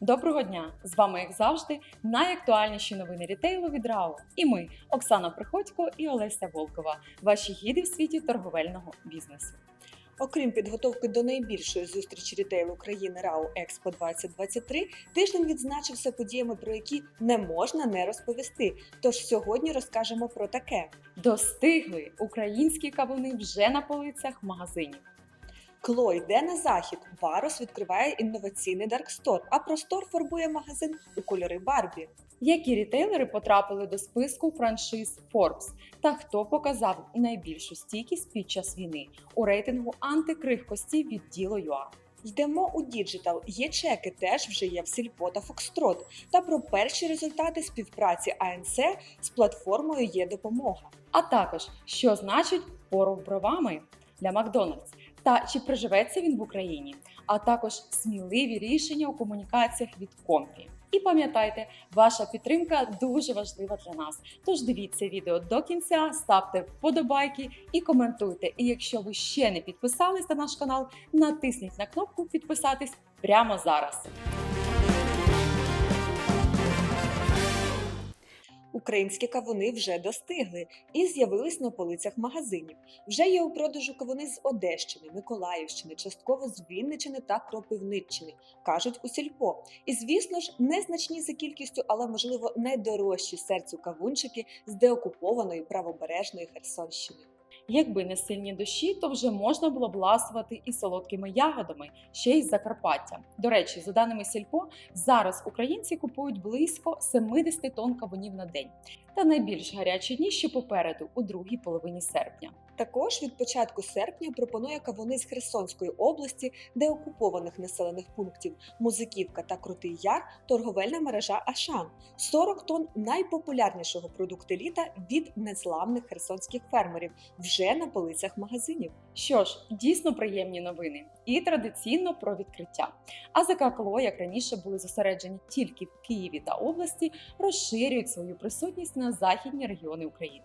Доброго дня! З вами, як завжди, найактуальніші новини рітейлу від РАУ. І ми, Оксана Приходько і Олеся Волкова, ваші гіди в світі торговельного бізнесу. Окрім підготовки до найбільшої зустрічі рітейлу країни РАУ Експо 2023, тиждень відзначився подіями, про які не можна не розповісти. Тож сьогодні розкажемо про таке. Достигли українські кавуни вже на полицях магазинів. Кло йде на захід. Варос відкриває інноваційний даркстор, а простор фарбує магазин у кольори Барбі. Які рітейлери потрапили до списку франшиз Forbes та хто показав найбільшу стійкість під час війни у рейтингу антикрихкості від Діло.ua. Йдемо у діджитал. Є чеки теж вже є в Сільпо та Фокстрот. Та про перші результати співпраці АНС з платформою є допомога. А також що значить поров бровами для Макдональдс та чи приживеться він в Україні, а також сміливі рішення у комунікаціях від Компі. І пам'ятайте, ваша підтримка дуже важлива для нас. Тож дивіться відео до кінця, ставте вподобайки і коментуйте. І якщо ви ще не підписались на наш канал, натисніть на кнопку підписатись прямо зараз. Українські кавуни вже достигли і з'явились на полицях магазинів. Вже є у продажу кавуни з Одещини, Миколаївщини, частково з Вінничини та Кропивниччини, кажуть у сільпо. І звісно ж, незначні за кількістю, але можливо найдорожчі серцю кавунчики з деокупованої правобережної Херсонщини. Якби не сильні дощі, то вже можна було б ласувати і солодкими ягодами, ще й з Закарпаття. До речі, за даними Сільпо, зараз українці купують близько 70 тонн кавунів на день. Та найбільш гарячі дні ще попереду, у другій половині серпня. Також від початку серпня пропонує кавуни з Херсонської області, де окупованих населених пунктів Музиківка та Крутий Яр, торговельна мережа Ашан. 40 тонн найпопулярнішого продукту літа від незламних херсонських фермерів вже на полицях магазинів. Що ж, дійсно приємні новини. І традиційно про відкриття. АЗК «Кло», як раніше були зосереджені тільки в Києві та області, розширюють свою присутність на західні регіони України.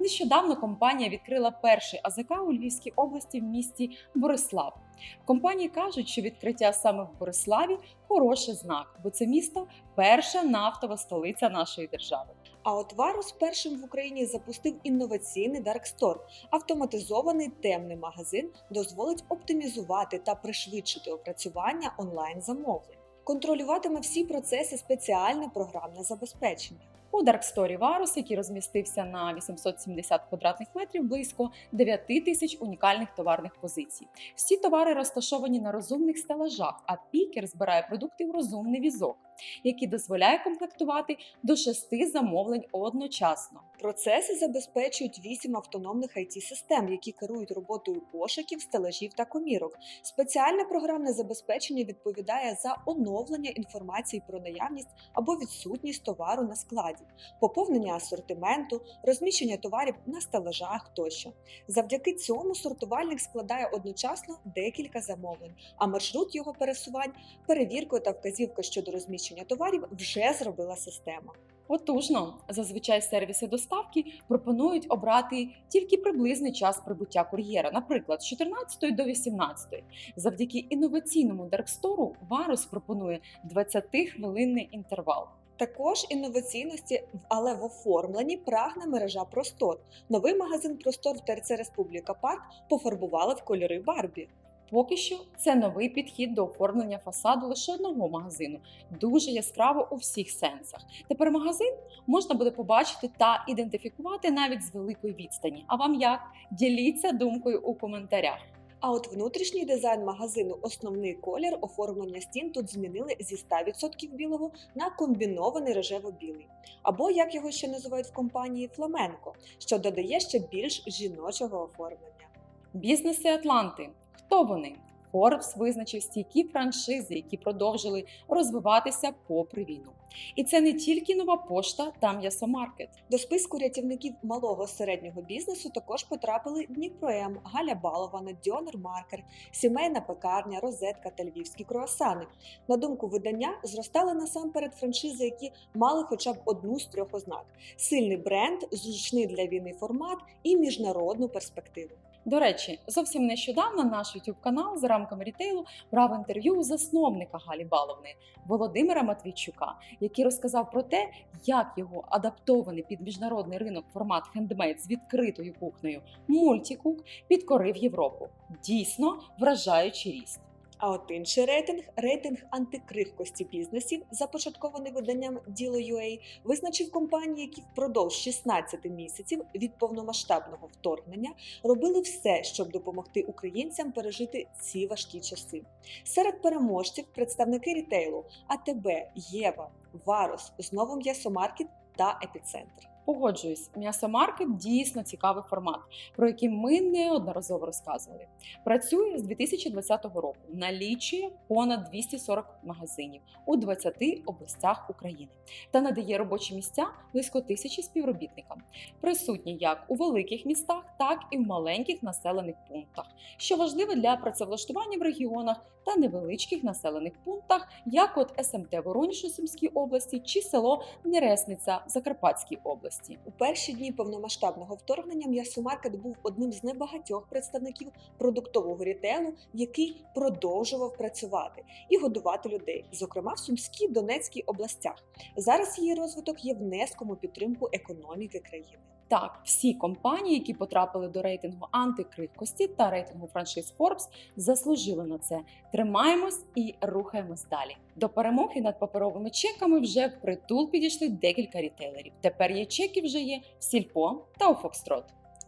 Нещодавно компанія відкрила перший АЗК у Львівській області в місті Борислав. Компанії кажуть, що відкриття саме в Бориславі хороший знак, бо це місто перша нафтова столиця нашої держави. А от Варус першим в Україні запустив інноваційний Даркстор. Автоматизований темний магазин дозволить оптимізувати та пришвидшити опрацювання онлайн замовлень. Контролюватиме всі процеси спеціальне програмне забезпечення. У Дарксторі Варус, який розмістився на 870 квадратних метрів, близько 9 тисяч унікальних товарних позицій. Всі товари розташовані на розумних стелажах, а пікер збирає продукти в розумний візок, який дозволяє комплектувати до 6 замовлень одночасно. Процеси забезпечують вісім автономних it систем які керують роботою пошуків, стелажів та комірок. Спеціальне програмне забезпечення відповідає за оновлення інформації про наявність або відсутність товару на складі, поповнення асортименту, розміщення товарів на стелажах тощо. Завдяки цьому сортувальник складає одночасно декілька замовлень, а маршрут його пересувань, перевіркою та вказівка щодо розміщення товарів вже зробила система. Потужно зазвичай сервіси доставки пропонують обрати тільки приблизний час прибуття кур'єра, наприклад, з 14 до 18. Завдяки інноваційному Даркстору Варус пропонує 20-хвилинний інтервал. Також інноваційності, але в оформленні прагне мережа Простор. Новий магазин Простор в ТРЦ Республіка Парк пофарбували в кольори Барбі. Поки що це новий підхід до оформлення фасаду лише одного магазину, дуже яскраво у всіх сенсах. Тепер магазин можна буде побачити та ідентифікувати навіть з великої відстані. А вам як? Діліться думкою у коментарях. А от внутрішній дизайн магазину, основний колір оформлення стін тут змінили зі 100% білого на комбінований рожево-білий, або як його ще називають в компанії фламенко, що додає ще більш жіночого оформлення. Бізнеси Атланти. Хто вони? Forbes визначив стійкі франшизи, які продовжили розвиватися попри війну. І це не тільки нова пошта та м'ясомаркет. До списку рятівників малого середнього бізнесу також потрапили Дніпром, Галя Балована, Дьонер Маркер, сімейна пекарня, розетка та львівські круасани. На думку видання, зростали насамперед франшизи, які мали хоча б одну з трьох ознак: сильний бренд, зручний для війни формат і міжнародну перспективу. До речі, зовсім нещодавно наш youtube канал за рамками рітейлу брав інтерв'ю у засновника Галі Баловни Володимира Матвійчука, який розказав про те, як його адаптований під міжнародний ринок формат хендмейд з відкритою кухнею мультікук підкорив Європу. Дійсно вражаючий ріст. А от інший рейтинг, рейтинг антикрихкості бізнесів, започаткований виданням Dilo.ua, визначив компанії, які впродовж 16 місяців від повномасштабного вторгнення робили все, щоб допомогти українцям пережити ці важкі часи. Серед переможців представники рітейлу АТБ, Єва, Варос, знову м'ясомаркет та епіцентр. Погоджуюсь, м'ясомаркет дійсно цікавий формат, про який ми неодноразово розказували. Працює з 2020 року, налічує понад 240 магазинів у 20 областях України та надає робочі місця близько тисячі співробітникам. Присутні як у великих містах, так і в маленьких населених пунктах, що важливо для працевлаштування в регіонах та невеличких населених пунктах, як от СМТ Воронеж у Сумській області чи село Нересниця в Закарпатській області. У перші дні повномасштабного вторгнення м'ясомаркет був одним з небагатьох представників продуктового рітейлу, який продовжував працювати і годувати людей, зокрема в Сумській Донецькій областях. Зараз її розвиток є внеском у підтримку економіки країни. Так, всі компанії, які потрапили до рейтингу антикрихкості та рейтингу франшиз Forbes, заслужили на це. Тримаємось і рухаємось далі. До перемоги над паперовими чеками вже впритул підійшли декілька рітейлерів. Тепер є чеки вже є в Сільпо та у Фокстрот.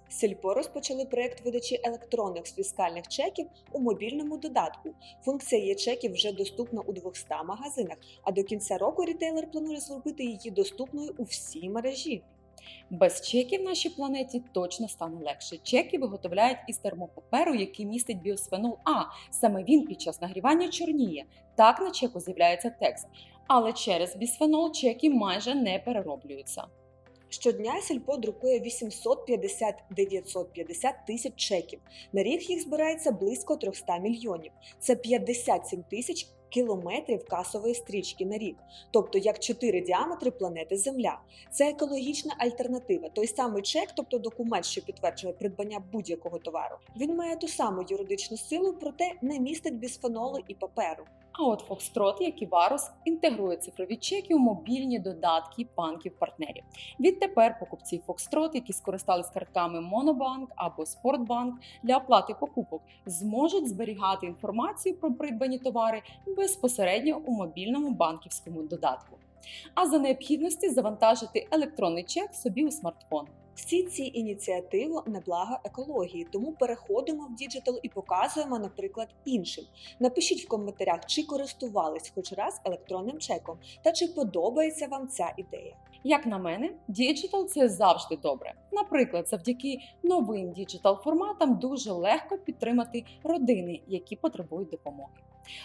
Сільпо розпочали проект видачі електронних фіскальних чеків у мобільному додатку. Функція є чеків вже доступна у 200 магазинах, а до кінця року рітейлер планує зробити її доступною у всій мережі. Без чеків нашій планеті точно стане легше. Чеки виготовляють із термопаперу, який містить біосфенол А. Саме він під час нагрівання чорніє. Так на чеку з'являється текст. Але через бісфенол чеки майже не перероблюються. Щодня сільпо друкує 850-950 тисяч чеків. На рік їх збирається близько 300 мільйонів. Це 57 тисяч кілометрів касової стрічки на рік, тобто як 4 діаметри планети Земля. Це екологічна альтернатива. Той самий чек, тобто документ, що підтверджує придбання будь-якого товару. Він має ту саму юридичну силу, проте не містить бісфенолу і паперу. А от Foxtrot, як і Varus, інтегрує цифрові чеки у мобільні додатки банків-партнерів. Відтепер покупці Foxtrot, які скористались картками Monobank або Sportbank для оплати покупок, зможуть зберігати інформацію про придбані товари безпосередньо у мобільному банківському додатку. А за необхідності завантажити електронний чек собі у смартфон. Всі ці ініціативи на благо екології, тому переходимо в діджитал і показуємо, наприклад, іншим. Напишіть в коментарях, чи користувались хоч раз електронним чеком та чи подобається вам ця ідея. Як на мене, діджитал це завжди добре. Наприклад, завдяки новим діджитал форматам дуже легко підтримати родини, які потребують допомоги.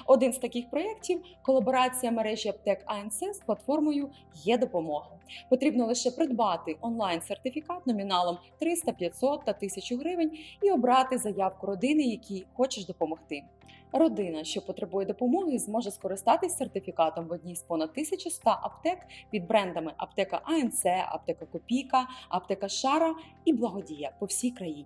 Один з таких проєктів колаборація мережі аптек АНС з платформою є допомога. Потрібно лише придбати онлайн-сертифікат номіналом 300, 500 та 1000 гривень і обрати заявку родини, якій хочеш допомогти. Родина, що потребує допомоги, зможе скористатись сертифікатом в одній з понад 1100 аптек під брендами аптека АНЦ, аптека Копійка, аптека Шара і Благодія по всій країні.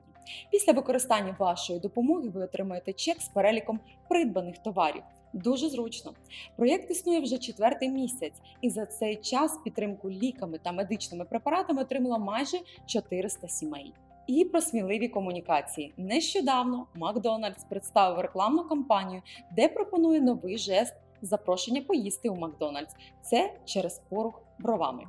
Після використання вашої допомоги ви отримаєте чек з переліком придбаних товарів. Дуже зручно. Проєкт існує вже четвертий місяць, і за цей час підтримку ліками та медичними препаратами отримала майже 400 сімей. І про сміливі комунікації. Нещодавно Макдональдс представив рекламну кампанію, де пропонує новий жест запрошення поїсти у Макдональдс. Це через порух бровами.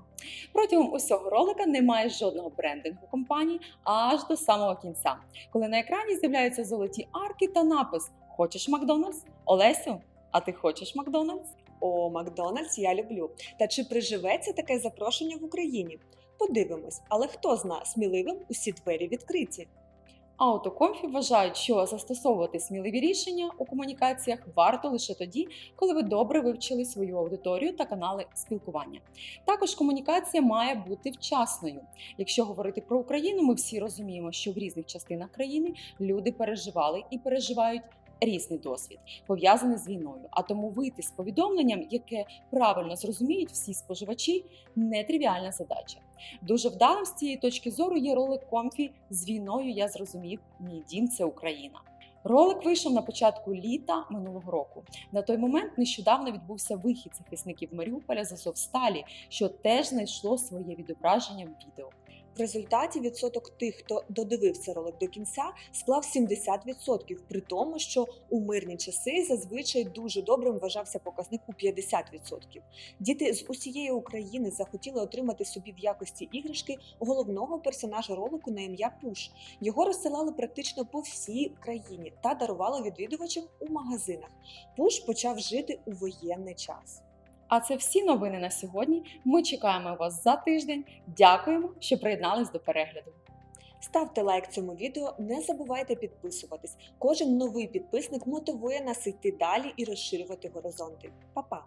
Протягом усього ролика немає жодного брендингу компанії аж до самого кінця, коли на екрані з'являються золоті арки та напис Хочеш Макдональдс? Олесю, а ти хочеш Макдональдс? О, Макдональдс я люблю. Та чи приживеться таке запрошення в Україні? Подивимось, але хто зна, сміливим усі двері відкриті. Аутокомфі вважають, що застосовувати сміливі рішення у комунікаціях варто лише тоді, коли ви добре вивчили свою аудиторію та канали спілкування. Також комунікація має бути вчасною. Якщо говорити про Україну, ми всі розуміємо, що в різних частинах країни люди переживали і переживають різний досвід, пов'язаний з війною. А тому вийти з повідомленням, яке правильно зрозуміють всі споживачі, нетривіальна задача. Дуже вдалим з цієї точки зору є ролик Комфі з війною. Я зрозумів, мій дім це Україна. Ролик вийшов на початку літа минулого року. На той момент нещодавно відбувся вихід захисників Маріуполя з Азовсталі, що теж знайшло своє відображення в відео. В результаті відсоток тих, хто додивився ролик до кінця, склав 70%, при тому, що у мирні часи зазвичай дуже добрим вважався показник у 50%. Діти з усієї України захотіли отримати собі в якості іграшки головного персонажа ролику на ім'я Пуш. Його розсилали практично по всій країні та дарували відвідувачам у магазинах. Пуш почав жити у воєнний час. А це всі новини на сьогодні. Ми чекаємо вас за тиждень. Дякуємо, що приєднались до перегляду. Ставте лайк цьому відео, не забувайте підписуватись. Кожен новий підписник мотивує нас йти далі і розширювати горизонти. Па-па!